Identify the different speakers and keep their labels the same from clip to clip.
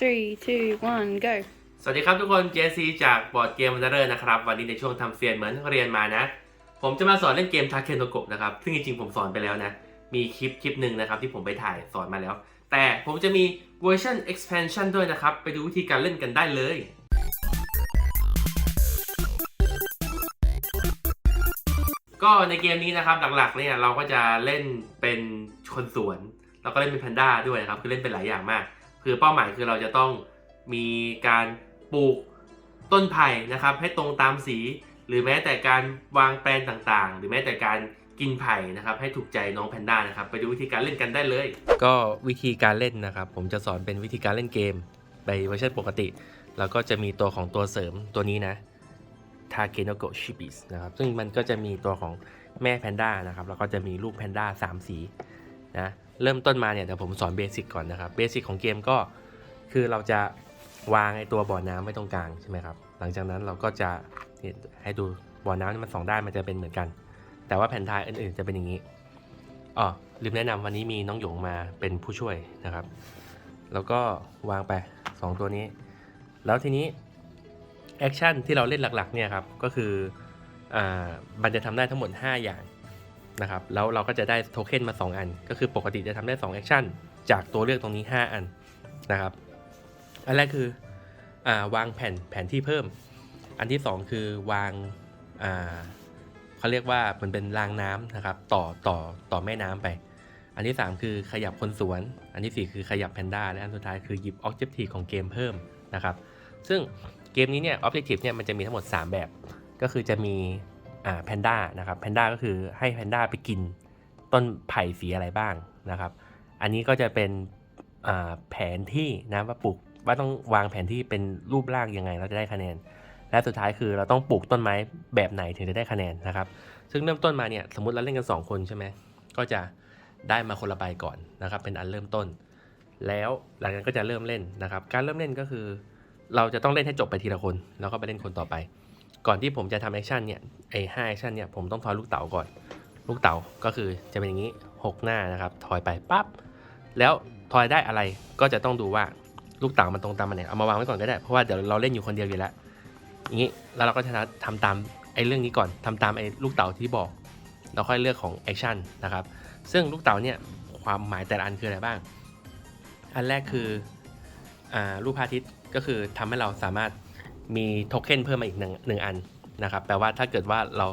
Speaker 1: Three, two, one, go.
Speaker 2: สวัสดีครับทุกคน JC จากบอร์ดเกมวันเดอร์นะครับ วันนี้ในช่วงทำเซียนเหมือนเรียนมานะ ผมจะมาสอนเล่นเกมทาเคนโตโกะนะครับ ซึ่งจริงๆผมสอนไปแล้วนะ มีคลิปคลิปหนึ่งนะครับที่ผมไปถ่ายสอนมาแล้ว แต่ผมจะมีเวอร์ชัน expansion ด้วยนะครับ ไปดูวิธีการเล่นกันได้เลยก็ในเกมนี้นะครับหลักๆเนี่ยเราก็จะเล่นเป็นคนสวน แล้วก็เล่นเป็นแพนด้าด้วยนะครับคือเล่นเป็นหลายอย่างมาก คือเป้าหมายคือเราจะต้องมีการปลูกต้นไผ่นะครับ ให้ตรงตามสี หรือแม้แต่การวางแปลนต่างๆ หรือแม้แต่การกินไผ่นะครับให้ถูกใจน้องแพนด้านะครับ ไปดูวิธีการเล่นกันได้เลย ก็วิธีการเล่นนะครับ ผมจะสอนเป็นวิธีการเล่นเกมในเวอร์ชันปกติ แล้วก็จะมีตัวของตัวเสริมตัวนี้นะทาเกโนโกชิบิสนะครับซึ่งมันก็จะมีตัวของแม่แพนด้านะครับแล้วก็จะมีลูกแพนด้า3 สีนะ เริ่มต้นมาเนี่ยเดี๋ยวผมสอนเบสิกก่อนนะครับเบสิกของเกมก็คือเราจะวางไอตัวบ่อน้ำไว้ตรงกลางใช่ไหมครับหลังจากนั้นเราก็จะให้ดูบ่อน้ำที่มันสองด้านมันจะเป็นเหมือนกัน แต่ว่าแผ่นทายอื่นๆจะเป็นอย่างนี้อ๋อลืมแนะนำวันนี้มีน้องหยงมาเป็นผู้ช่วยนะครับ แล้วก็วางไป 2 ตัวนี้ แล้วทีนี้แอคชั่นที่เราเล่นหลักๆเนี่ยครับก็คืออมันจะทำได้ทั้งหมด 5 อย่าง นะครับแล้วเราก็จะได้โทเค็นมา 2 อัน ก็คือปกติจะทำได้2แอคชั่นจากตัวเลือกตรงนี้ 5 อันนะครับอันแรกคืออวางแผ่นแผนที่เพิ่ม อันที่ 2 คือวางเขาเรียกว่ามันเป็นรางน้ำนะครับ ต่อต่อต่อแม่น้ำไป อันที่ 3 คือขยับคนสวน อันที่ 4 คือขยับแพนด้าและอันสุดท้ายคือหยิบออบเจกตีของเกมเพิ่มนะครับซึ่งเกมนี้เนี่ยออบเจกตีเนี่ยมันจะมีทั้งหมด 3 แบบ ก็คือจะมี แพนด้านะครับแพนด้าก็คือให้แพนด้าไปกินต้นไผ่สีอะไรบ้างนะครับ อันนี้ก็จะเป็นแผนที่นะว่าปลูกว่าต้องวางแผนที่เป็นรูปร่างยังไงเราจะได้คะแนน และสุดท้ายคือเราต้องปลูกต้นไม้แบบไหนถึงจะได้คะแนนนะครับ ซึ่งเริ่มต้นมาเนี่ยสมมติเราเล่นกัน 2 คนใช่ไหมก็จะได้มาคนละใบก่อนนะครับ เป็นอันเริ่มต้น แล้วหลังจากนั้นก็จะเริ่มเล่นนะครับ การเริ่มเล่นก็คือ เราจะต้องเล่นให้จบไปทีละคน แล้วก็ไปเล่นคนต่อไป ก่อนที่ผมจะทำแอคชั่นเนี่ยไอ้ห้าแอคชั่นเนี่ยผมต้องทอยลูกเต๋าก่อน ลูกเต๋าก็คือจะเป็นอย่างนี้หกหน้านะครับทอยไปปั๊บแล้วทอยได้อะไรก็จะต้องดูว่าลูกเต๋ามันตรงตามมันเนี่ยเอามาวางไว้ก่อนก็ได้เพราะว่าเดี๋ยวเราเล่นอยู่คนเดียวอยู่แล้วอย่างนี้แล้วเราก็จะทำตามไอ้เรื่องนี้ก่อนทำตามไอ้ลูกเต๋าที่บอก เราค่อยเลือกของแอคชั่นนะครับซึ่งลูกเต๋าเนี่ยความหมายแต่ละอันคืออะไรบ้าง อันแรกคืออ่ารูปพระอาทิตย์ก็คือทำให้เราสามารถ มีโทเค็นเพิ่มมาอีกหนึ่งหนึ่งอันนะครับแปลว่าถ้าเกิดว่าเรา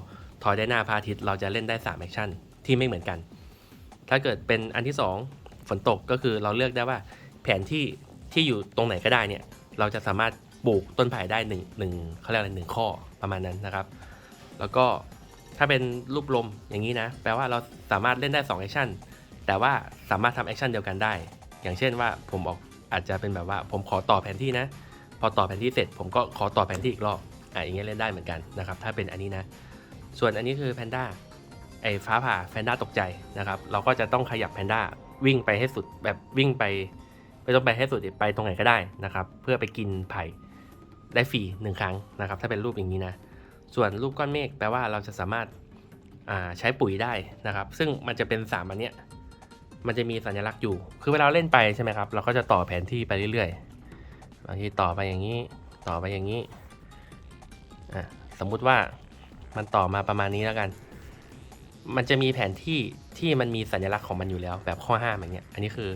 Speaker 2: ทอยได้หน้าพระอาทิตย์เราจะเล่นได้3แอคชั่นที่ไม่เหมือนกัน ถ้าเกิดเป็นอันที่ 2 ฝนตกก็คือเราเลือกได้ว่าแผนที่ที่อยู่ตรงไหนก็ได้เนี่ยเราจะสามารถปลูกต้นไผ่ได้หนึ่งหนึ่งเขาเรียกอะไรหนึ่งข้อประมาณนั้นนะครับ แล้วก็ถ้าเป็นรูปลมอย่างนี้นะ แปลว่าเราสามารถเล่นได้2แอคชั่นแต่ว่าสามารถทำแอคชั่นเดียวกันได้ อย่างเช่นว่าผมออกอาจจะเป็นแบบว่าผมขอต่อแผนที่นะ พอต่อแผนที่เสร็จผมก็ขอต่อแผนที่อีกรอบอะอย่างเงี้ยเล่นได้เหมือนกันนะครับถ้าเป็นอันนี้นะ ส่วนอันนี้คือแพนด้าไอ้ฟ้าผ่าแพนด้าตกใจนะครับเราก็จะต้องขยับแพนด้าวิ่งไปให้สุดแบบวิ่งไปไม่ต้องไปให้สุดไปตรงไหนก็ได้นะครับ เพื่อไปกินไผ่ได้ฟรีหนึ่งครั้งนะครับ ถ้าเป็นรูปอย่างนี้นะ ส่วนรูปก้อนเมฆแปลว่าเราจะสามารถอ่าใช้ปุ๋ยได้นะครับ ซึ่งมันจะเป็นสามอันเนี้ยมันจะมีสัญลักษณ์อยู่ คือเวลาเล่นไปใช่ไหมครับ เราก็จะต่อแผนที่ไปเรื่อย บางทีต่อไปอย่างนี้ต่อไปอย่างนี้อะสมมุติว่ามันต่อมาประมาณนี้แล้วกัน มันจะมีแผนที่ที่มันมีสัญลักษณ์ของมันอยู่แล้ว แบบข้อห้ามอย่างเงี้ยอันนี้คือ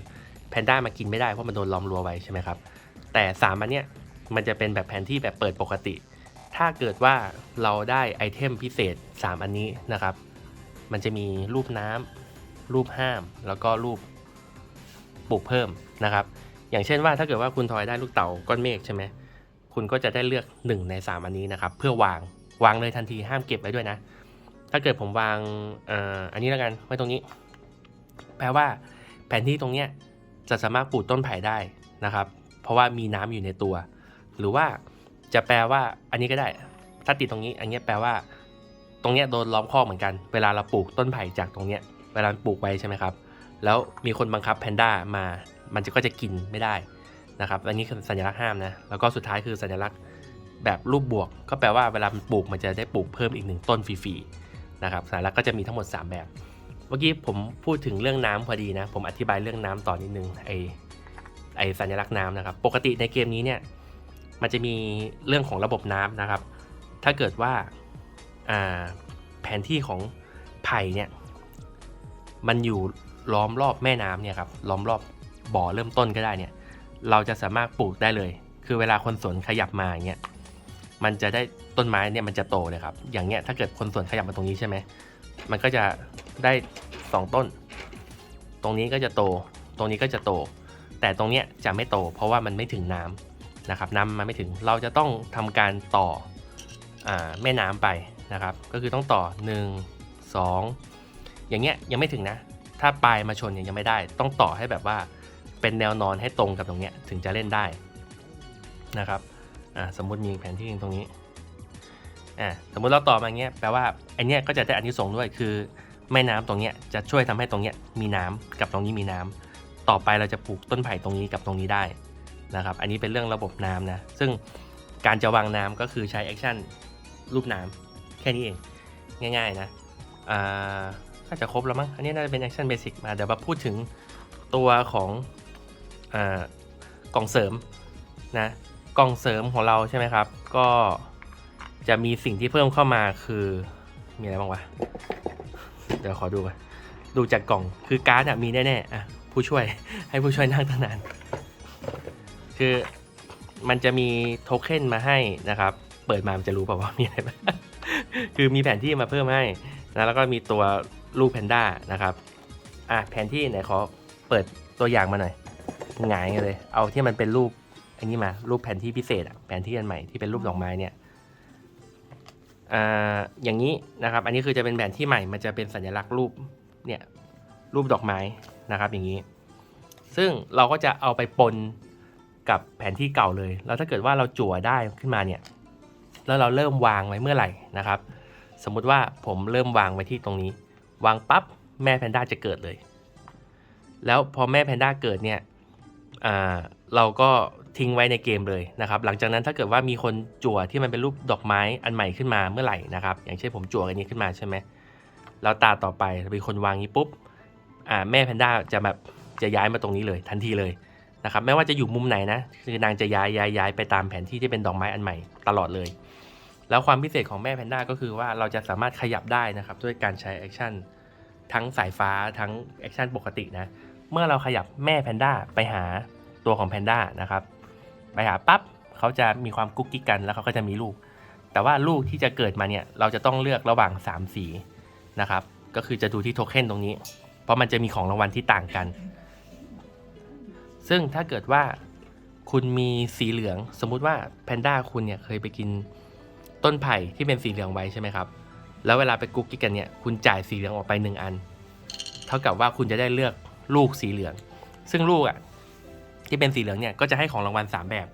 Speaker 2: แพนด้ามากินไม่ได้เพราะมันโดนล้อมรั้วไว้ใช่ไหมครับ แต่สามอันเนี้ยมันจะเป็นแบบแผนที่แบบเปิดปกติ ถ้าเกิดว่าเราได้ไอเทมพิเศษ 3 อันนี้นะครับ มันจะมีรูปน้ำรูปห้าม แล้วก็รูปปลูกเพิ่มนะครับ อย่างเช่นว่าถ้าเกิดว่าคุณทอยได้ลูกเต๋าก้อนเมฆใช่ไหมคุณก็จะได้เลือก 1 ใน 3 อันนี้นะครับ เพื่อวางวางเลยทันทีห้ามเก็บไว้ด้วยนะ ถ้าเกิดผมวางออันนี้แล้วกันไว้ตรงนี้ แปลว่าแผนที่ตรงเนี้ยจะสามารถปลูกต้นไผ่ได้นะครับ เพราะว่ามีน้ำอยู่ในตัว หรือว่าจะแปลว่าอันนี้ก็ได้ ถ้าติดตรงนี้ อันนี้แปลว่า ตรงเนี้ยโดนล้อมคอกเหมือนกัน เวลาเราปลูกต้นไผ่จากตรงเนี้ยเวลาปลูกไว้ใช่ไหมครับ แล้วมีคนบังคับแพนด้ามา มันจะก็จะกินไม่ได้นะครับอันนี้คือสัญลักษณ์ห้ามนะแล้วก็สุดท้ายคือสัญลักษณ์แบบรูปบวก ก็แปลว่าเวลาปลูกมันจะได้ปลูกเพิ่มอีกหนึ่งต้นฟรีๆนะครับสัญลักษณ์ก็จะมีทั้งหมด 3 แบบ เมื่อกี้ผมพูดถึงเรื่องน้ำพอดีนะ ผมอธิบายเรื่องน้ำต่อนิดนึงไอไอสัญลักษณ์น้ำนะครับ ปกติในเกมนี้เนี่ยมันจะมีเรื่องของระบบน้ำนะครับ ถ้าเกิดว่าอ่าแผนที่ของไผ่เนี่ยมันอยู่ล้อมรอบแม่น้ำเนี่ยครับล้อมรอบ บ่อเริ่มต้นก็ได้เนี่ย เราจะสามารถปลูกได้เลย คือเวลาคนสวนขยับมาอย่างเงี้ยมันจะได้ต้นไม้เนี่ยมันจะโตเลยครับ อย่างเงี้ยถ้าเกิดคนสวนขยับมาตรงนี้ใช่ไหมมันก็จะได้สองต้น ตรงนี้ก็จะโต ตรงนี้ก็จะโต แต่ตรงเนี้ยจะไม่โต เพราะว่ามันไม่ถึงน้ำนะครับ น้ำมันไม่ถึง เราจะต้องทำการต่ออแม่น้ำไปนะครับ ก็คือต้องต่อ 1 2 อย่างเงี้ยยังไม่ถึงนะ ถ้าปลายมาชนเนี่ยยังไม่ได้ ต้องต่อให้แบบว่า เป็นแนวนอนให้ตรงกับตรงเนี้ยถึงจะเล่นได้นะครับอ่าสมมุติมีแผนที่ตรงนี้อ่าสมมุติเราต่อมาอย่างเงี้ยแปลว่าไอเนี้ยก็จะได้อันที่สงส์ด้วยคือแม่น้ำตรงเนี้ยจะช่วยทำให้ตรงเนี้ยมีน้ำกับตรงนี้มีน้ำต่อไปเราจะปลูกต้นไผ่ตรงนี้กับตรงนี้ได้นะครับ อันนี้เป็นเรื่องระบบน้ำนะ ซึ่งการจะวางน้ำก็คือใช้แอคชั่นรูปน้ำแค่นี้เองง่าย ๆนะอ่าถ้าจะครบแล้วมั้ง อันนี้น่าจะเป็นแอคชั่นเบสิกมาเดี๋ยวมาพูดถึงตัวของ กล่องเสริมนะกล่องเสริมของเราใช่ไหมครับ ก็จะมีสิ่งที่เพิ่มเข้ามาคือมีอะไรบ้างวะเดี๋ยวขอดูก่อนดูจากกล่องคือการ์ดมีแน่ๆอะผู้ช่วยให้ผู้ช่วยนั่งตั้งนานคือมันจะมีโทเค็นมาให้นะครับ เปิดมามันจะรู้เปล่าว่ามีอะไรบ้างคือมีแผนที่มาเพิ่มให้นะแล้วก็มีตัวรูปแพนด้านะครับอะแผนที่ไหนขอเปิดตัวอย่างมาหน่อย หงายกันเลย เอาที่มันเป็นรูปอันนี้มารูปแผนที่พิเศษอะแผนที่อันใหม่ที่เป็นรูปดอกไม้เนี่ยอ่าอย่างนี้นะครับ อันนี้คือจะเป็นแผนที่ใหม่มันจะเป็นสัญลักษณ์รูปเนี่ยรูปดอกไม้นะครับ อย่างนี้ ซึ่งเราก็จะเอาไปปนกับแผนที่เก่าเลย แล้วถ้าเกิดว่าเราจั่วได้ขึ้นมาเนี่ย แล้วเราเริ่มวางไว้เมื่อไหร่นะครับ สมมุติว่าผมเริ่มวางไว้ที่ตรงนี้ วางปั๊บแม่แพนด้าจะเกิดเลย แล้วพอแม่แพนด้าเกิดเนี่ย เราก็ทิ้งไว้ในเกมเลยนะครับ หลังจากนั้นถ้าเกิดว่ามีคนจั่วที่มันเป็นรูปดอกไม้อันใหม่ขึ้นมาเมื่อไหร่นะครับ อย่างเช่นผมจั่วอันนี้ขึ้นมาใช่ไหมแล้วตาต่อไปมีคนวางนี้ปุ๊บแม่แพนด้าจะแบบจะย้ายมาตรงนี้เลยทันทีเลยนะครับไม่ว่าจะอยู่มุมไหนนะคือนางจะย้ายย้ายย้ายไปตามแผนที่ที่เป็นดอกไม้อันใหม่ตลอดเลย แล้วความพิเศษของแม่แพนด้าก็คือว่าเราจะสามารถขยับได้นะครับด้วยการใช้แอคชั่นทั้งสายฟ้าทั้งแอคชั่นปกตินะ เมื่อเราขยับแม่แพนด้าไปหาตัวของแพนด้านะครับไปหาปั๊บเขาจะมีความกุ๊กกิ๊กกันแล้วเขาก็จะมีลูก แต่ว่าลูกที่จะเกิดมาเนี่ยเราจะต้องเลือกระหว่าง 3 สีนะครับก็คือจะดูที่โทเค็นตรงนี้ เพราะมันจะมีของรางวัลที่ต่างกัน ซึ่งถ้าเกิดว่าคุณมีสีเหลือง สมมุติว่าแพนด้าคุณเนี่ยเคยไปกินต้นไผ่ที่เป็นสีเหลืองไว้ใช่ไหมครับ แล้วเวลาไปกุ๊กกิ๊กกันเนี่ยคุณจ่ายสีเหลืองออกไป 1 อัน เท่ากับว่าคุณจะได้เลือก ลูกสีเหลือง ซึ่งลูกอะที่เป็นสีเหลืองเนี่ยก็จะให้ของรางวัล 3 แบบ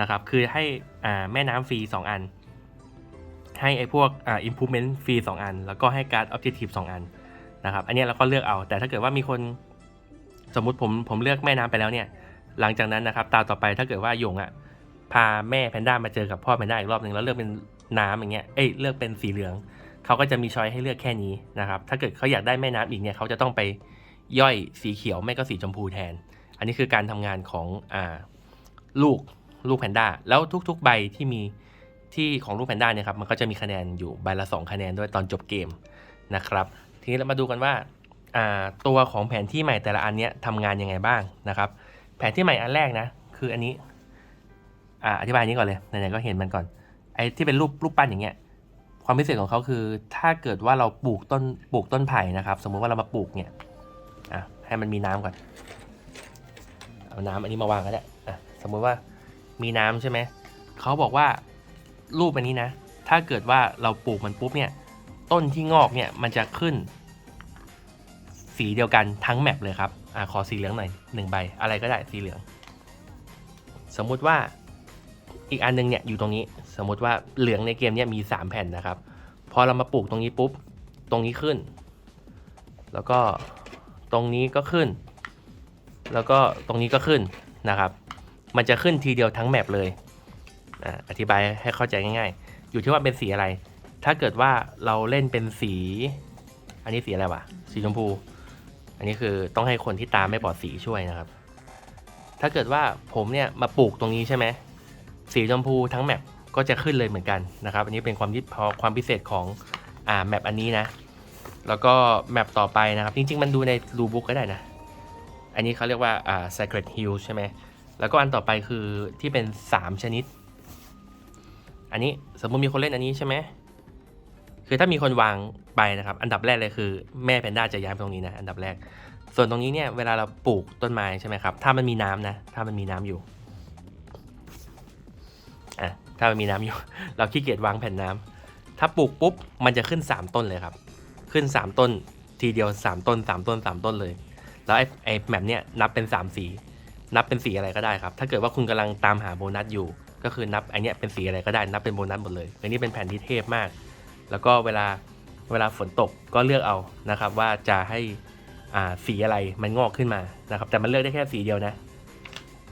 Speaker 2: นะครับคือให้อ่าแม่น้ำฟรี 2 อัน ให้ไอ้พวกอ่า improvement ฟรี 2 อัน แล้วก็ให้การ objective 2 อันนะครับอันนี้เราก็เลือกเอา แต่ถ้าเกิดว่ามีคนสมมุติผมผมเลือกแม่น้ำไปแล้วเนี่ย หลังจากนั้นนะครับตาต่อไปถ้าเกิดว่าหยงอะพาแม่แพนด้ามาเจอกับพ่อแพนด้าอีกรอบหนึ่งแล้วเลือกเป็นน้ำอย่างเงี้ย เอ้ยเลือกเป็นสีเหลือง เขาก็จะมีช้อยให้เลือกแค่นี้นะครับ ถ้าเกิดเขาอยากได้แม่น้ำอีกเนี่ยเขาจะต้องไป ย่อยสีเขียวไม่ก็สีชมพูแทน อันนี้คือการทำงานของอลูกลูกแพนด้าแล้วทุกๆใบที่มีที่ของลูกแพนด้าเนี่ยครับมันก็จะมีคะแนนอยู่ใบละ 2 คะแนนด้วยตอนจบเกมนะครับ ทีนี้เรามาดูกันว่าตัวของแผนที่ใหม่แต่ละอันเนี้ยทำงานยังไงบ้างนะครับ แผนที่ใหม่อันแรกนะคืออันนี้ออธิบายอันนี้ก่อนเลยไหนๆก็เห็นมันก่อนไอ้ที่เป็นรูปรูปปั้นอย่างเงี้ยความพิเศษของเขาคือถ้าเกิดว่าเราปลูกต้นปลูกต้นไผ่นะครับ สมมุติว่าเรามาปลูกเนี่ย ให้มันมีน้ำก่อน เอาน้ำอันนี้มาวางก็ได้อะสมมุติว่ามีน้ำใช่ไหม เขาบอกว่ารูปอันนี้นะ ถ้าเกิดว่าเราปลูกมันปุ๊บเนี่ย ต้นที่งอกเนี่ยมันจะขึ้น สีเดียวกันทั้งแมปเลยครับ อะขอสีเหลืองหน่อยหนึ่งใบ อะไรก็ได้สีเหลือง สมมุติว่าอีกอันนึงเนี่ยอยู่ตรงนี้ สมมุติว่าเหลืองในเกมเนี่ยมี 3 แผ่นนะครับ พอเรามาปลูกตรงนี้ปุ๊บ ตรงนี้ขึ้น แล้วก็ ตรงนี้ก็ขึ้น แล้วก็ตรงนี้ก็ขึ้นนะครับ มันจะขึ้นทีเดียวทั้งแมปเลยอธิบายให้เข้าใจง่าย ๆ อยู่ที่ว่าเป็นสีอะไร ถ้าเกิดว่าเราเล่นเป็นสี อันนี้สีอะไรวะ สีชมพู อันนี้คือต้องให้คนที่ตาไม่บอดสีช่วยนะครับ ถ้าเกิดว่าผมเนี่ยมาปลูกตรงนี้ใช่ไหม สีชมพูทั้งแมปก็จะขึ้นเลยเหมือนกันนะครับ อันนี้เป็นความพอความพิเศษของอ่าแมปอันนี้นะ แล้วก็แมปต่อไปนะครับ จริง ๆ มันดูในรูบุ๊กก็ได้นะ อันนี้เขาเรียกว่าอ่า Sacred Hill ใช่ไหมแล้วก็อันต่อไปคือที่เป็น 3 ชนิด อันนี้สมมติมีคนเล่นอันนี้ใช่ไหมคือถ้ามีคนวางไปนะครับ อันดับแรกเลยคือ แม่แพนด้าจะย้ายไปตรงนี้นะอันดับแรก ส่วนตรงนี้เนี่ยเวลาเราปลูกต้นไม้ใช่ไหมครับ ถ้ามันมีน้ำนะ ถ้ามันมีน้ำอยู่อะถ้ามันมีน้ำอยู่ เราขี้เกียจวางแผ่นน้ำถ้าปลูกปุ๊บมันจะขึ้น 3 ต้นเลยครับ ขึ้น 3 ต้นทีเดียว 3 ต้น 3 ต้น 3 ต้นเลย แล้วไอ้ไอ้แมปเนี่ยนับเป็น 3 สี นับเป็นสีอะไรก็ได้ครับ ถ้าเกิดว่าคุณกำลังตามหาโบนัสอยู่ ก็คือนับไอเนี้ยเป็นสีอะไรก็ได้นับเป็นโบนัสหมดเลยอันนี้เป็นแผ่นที่เทพมาก แล้วก็เวลาเวลาฝนตกก็เลือกเอานะครับ ว่าจะให้อ่าสีอะไรมันงอกขึ้นมานะครับ แต่มันเลือกได้แค่สีเดียวนะ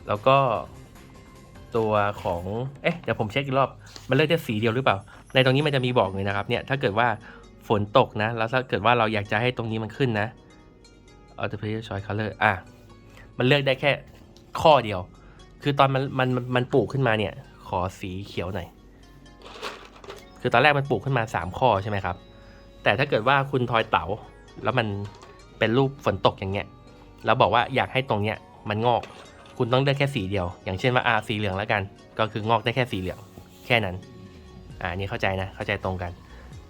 Speaker 2: แล้วก็ตัวของ เอ๊ะ เดี๋ยวผมเช็คอีกรอบ มันเลือกได้สีเดียวหรือเปล่า ในตรงนี้มันจะมีบอกเลยนะครับ เนี่ย ถ้าเกิดว่า ฝนตกนะ แล้วถ้าเกิดว่าเราอยากจะให้ตรงนี้มันขึ้นนะ Artificial Choice Color อะ มันเลือกได้แค่ข้อเดียว คือตอนมันมันมันปลูกขึ้นมาเนี่ย ขอสีเขียวหน่อย คือตอนแรกมันปลูกขึ้นมา 3 ข้อใช่ไหมครับ แต่ถ้าเกิดว่าคุณทอยเต๋า แล้วมันเป็นรูปฝนตกอย่างเงี้ย แล้วบอกว่าอยากให้ตรงเนี้ยมันงอก คุณต้องเลือกแค่สีเดียว อย่างเช่นว่าอาสีเหลืองแล้วกัน ก็คืองอกได้แค่สีเหลือง แค่นั้น อ่านี่เข้าใจนะ เข้าใจตรงกัน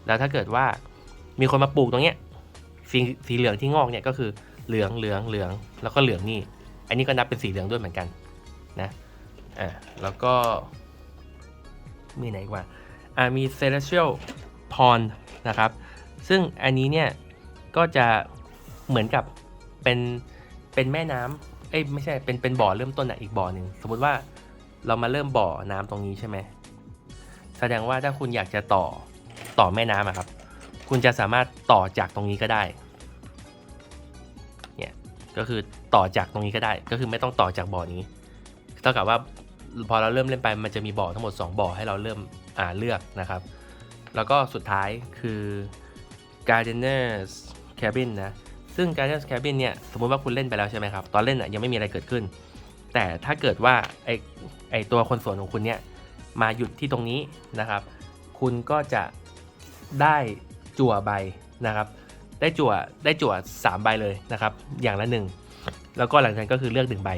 Speaker 2: แล้วถ้าเกิดว่ามีคนมาปลูกตรงเนี้ยสีสีเหลืองที่งอกเนี่ยก็คือเหลืองเหลืองเหลืองแล้วก็เหลืองนี่ อันนี้ก็นับเป็นสีเหลืองด้วยเหมือนกันนะอ่าแล้วก็ มีไหนกว่าอ่ามี celestial pond นะครับ ซึ่งอันนี้เนี่ยก็จะเหมือนกับเป็นเป็นแม่น้ำเอ้ยไม่ใช่เป็นเป็นบ่อเริ่มต้นอะอีกบ่อหนึ่งสมมุติว่าเรามาเริ่มบ่อน้ำตรงนี้ใช่ไหมแสดงว่าถ้าคุณอยากจะต่อ ต่อแม่น้ำอะครับ คุณจะสามารถต่อจากตรงนี้ก็ได้เนี่ยก็คือต่อจากตรงนี้ก็ได้ ก็คือไม่ต้องต่อจากบ่อนี้เท่ากับว่าพอเราเริ่มเล่นไปมันจะมีบ่อทั้งหมด 2 บ่อให้เราเริ่มอ่าเลือกนะครับ แล้วก็สุดท้ายคือ Gardener's Cabin นะซึ่ง Gardener's Cabin เนี่ยสมมติว่าคุณเล่นไปแล้วใช่ไหมครับ ตอนเล่นอะยังไม่มีอะไรเกิดขึ้น แต่ถ้าเกิดว่าไอไอตัวคนสวนของคุณเนี่ยมาหยุดที่ตรงนี้นะครับ คุณก็จะ ได้จั่วใบนะครับ ได้จั่วได้จั่ว3ใบเลยนะครับ อย่างละหนึ่งแล้วก็หลังจากนั้นก็คือเลือกหนึ่งใบ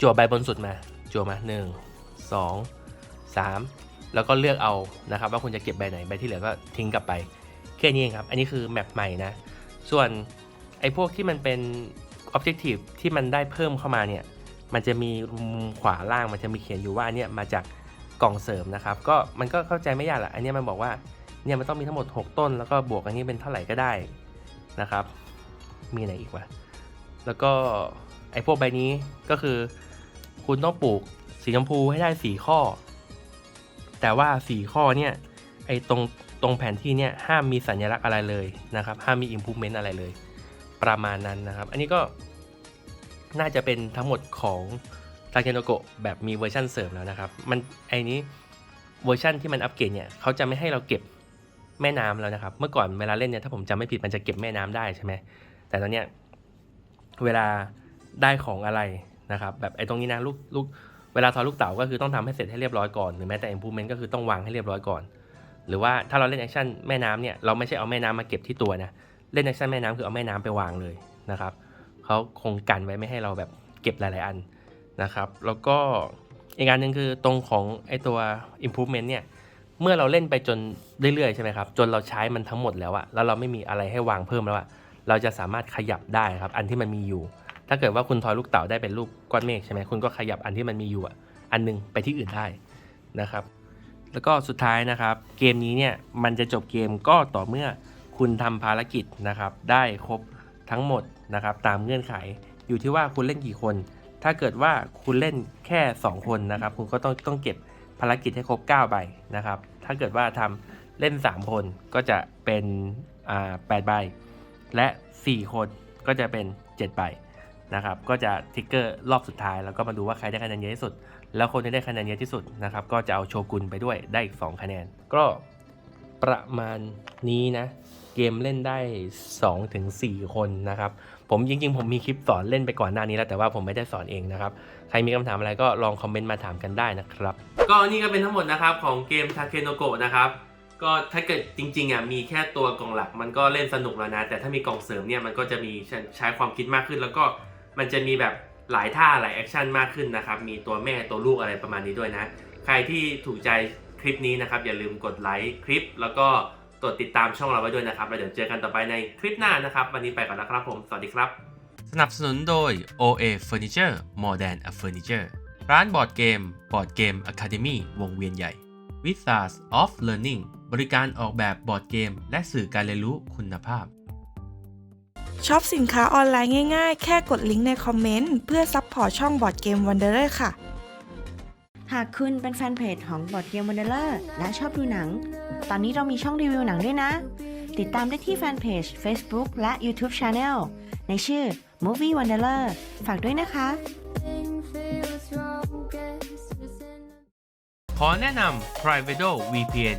Speaker 2: จั่วใบบนสุดมา จั่วมา 1 2 3 แล้วก็เลือกเอานะครับ ว่าคุณจะเก็บใบไหนใบที่เหลือก็ทิ้งกลับไปแค่นี้เองครับ อันนี้คือแมปใหม่นะ ส่วนไอ้พวกที่มันเป็น Objective ที่มันได้เพิ่มเข้ามาเนี่ย มันจะมีมุมขวาล่างมันจะมีเขียนอยู่ว่าอันเนี้ยมาจากกล่องเสริมนะครับ ก็มันก็เข้าใจไม่ยากแหละอันเนี้ยมันบอกว่า เนี่ยมันต้องมีทั้งหมด 6 ต้น แล้วก็บวกอันนี้เป็นเท่าไหร่ก็ได้นะครับ มีไหนอีกวะแล้วก็ไอ้พวกใบนี้ก็คือ คุณต้องปลูกสีชมพูให้ได้สี่ข้อ แต่ว่าสี่ข้อเนี่ยไอ้ตรงตรงแผนที่เนี่ยห้ามมีสัญลักษณ์อะไรเลยนะครับ ห้ามมี improvement อะไรเลย ประมาณนั้นนะครับ อันนี้ก็น่าจะเป็นทั้งหมดของทาเกโนโกะแบบมีเวอร์ชันเสริมแล้วนะครับ มันไอ้นี้เวอร์ชันที่มันอัปเกรดเนี่ยเขาจะไม่ให้เราเก็บ แม่น้ำแล้วนะครับ เมื่อก่อนเวลาเล่นเนี่ยถ้าผมจำไม่ผิดมันจะเก็บแม่น้ำได้ใช่ไหมแต่ตอนเนี้ยเวลาได้ของอะไรนะครับ แบบไอ้ตรงนี้นะลูกลูกเวลาทอลูกเต๋าก็คือต้องทำให้เสร็จให้เรียบร้อยก่อนหรือแม้แต่ improvement ก็คือต้องวางให้เรียบร้อยก่อน หรือว่าถ้าเราเล่นแอคชั่นแม่น้ำเนี่ยเราไม่ใช่เอาแม่น้ำมาเก็บที่ตัวนะเล่นแอคชั่นแม่น้ำคือเอาแม่น้ำไปวางเลยนะครับเขาคงกันไว้ไม่ให้เราแบบเก็บหลาย ๆ อันนะครับ แล้วก็อีกอันหนึ่งคือตรงของไอตัว improvement เนี่ย เมื่อเราเล่นไปจนเรื่อยๆใช่ไหมครับจนเราใช้มันทั้งหมดแล้วอะแล้วเราไม่มีอะไรให้วางเพิ่มแล้วอะเราจะสามารถขยับได้ครับ อันที่มันมีอยู่ ถ้าเกิดว่าคุณทอยลูกเต๋าได้เป็นรูปก้อนเมฆใช่ไหมคุณก็ขยับอันที่มันมีอยู่อันหนึงไปที่อื่นได้นะครับ แล้วก็สุดท้ายนะครับ เกมนี้เนี่ยมันจะจบเกมก็ต่อเมื่อคุณทำภารกิจนะครับ ได้ครบทั้งหมดนะครับ ตามเงื่อนไขอยู่ที่ว่าคุณเล่นกี่คน ถ้าเกิดว่าคุณเล่นแค่ 2 คนนะครับ คุณก็ต้องต้องเก็บภารกิจให้ครบ9ใบนะครับ ถ้าเกิดว่าทำเล่น 3 คนก็จะเป็นอ่า8ใบ และ 4 คนก็จะเป็น7ใบนะครับ ก็จะทิกเกอร์รอบสุดท้าย แล้วก็มาดูว่าใครได้คะแนนเยอะที่สุด แล้วคนที่ได้คะแนนเยอะที่สุดนะครับก็จะเอาโชกุนไปด้วยได้อีก2คะแนน ก็ประมาณนี้นะ เกมเล่นได้2ถึง4คนนะครับ ผมจริง ๆ ผมมีคลิปสอนเล่นไปก่อนหน้านี้แล้วแต่ว่าผมไม่ได้สอนเองนะครับ ใครมีคำถามอะไรก็ลองคอมเมนต์มาถามกันได้นะครับ ก็นี่ก็เป็นทั้งหมดนะครับของเกมทาเคโนโกะนะครับก็ถ้าเกิดจริงๆอะมีแค่ตัวกล่องหลักมันก็เล่นสนุกแล้วนะ แต่ถ้ามีกล่องเสริมเนี่ยมันก็จะมีใช้ใช้ความคิดมากขึ้น แล้วก็มันจะมีแบบหลายท่าหลายแอคชั่นมากขึ้นนะครับ มีตัวแม่ตัวลูกอะไรประมาณนี้ด้วยนะ ใครที่ถูกใจคลิปนี้นะครับ อย่าลืมกดไลค์คลิปแล้วก็ กดติดตามช่องเราไว้ด้วยนะครับแล้วเดี๋ยวเจอกันต่อไปในคลิปหน้านะครับ วันนี้ไปก่อนแล้วครับผม สวัสดีครับ สนับสนุนโดย OA Furniture More Than a Furniture ร้านบอร์ดเกมบอร์ดเกม Academy วงเวียนใหญ่ w i z a r s of Learning บริการออกแบบบอร์ดเกม และสื่อการเรียนรู้คุณภาพ
Speaker 1: ช็อปสินค้าออนไลน์ง่ายๆ แค่กดลิงก์ในคอมเมนต์ เพื่อซัพพอร์ตช่องบอร์ดเกมวันเดอร์ค่ะ
Speaker 3: หากคุณเป็นแฟนเพจของบอดเกมวันเดอร์และชอบดูหนัง ตอนนี้เรามีช่องรีวิวหนังด้วยนะ ติดตามได้ที่แฟนเพจ Facebook และ YouTube Channel ในชื่อ Movie Wanderer ฝากด้วยนะคะ
Speaker 2: ขอแนะนำ Privato VPN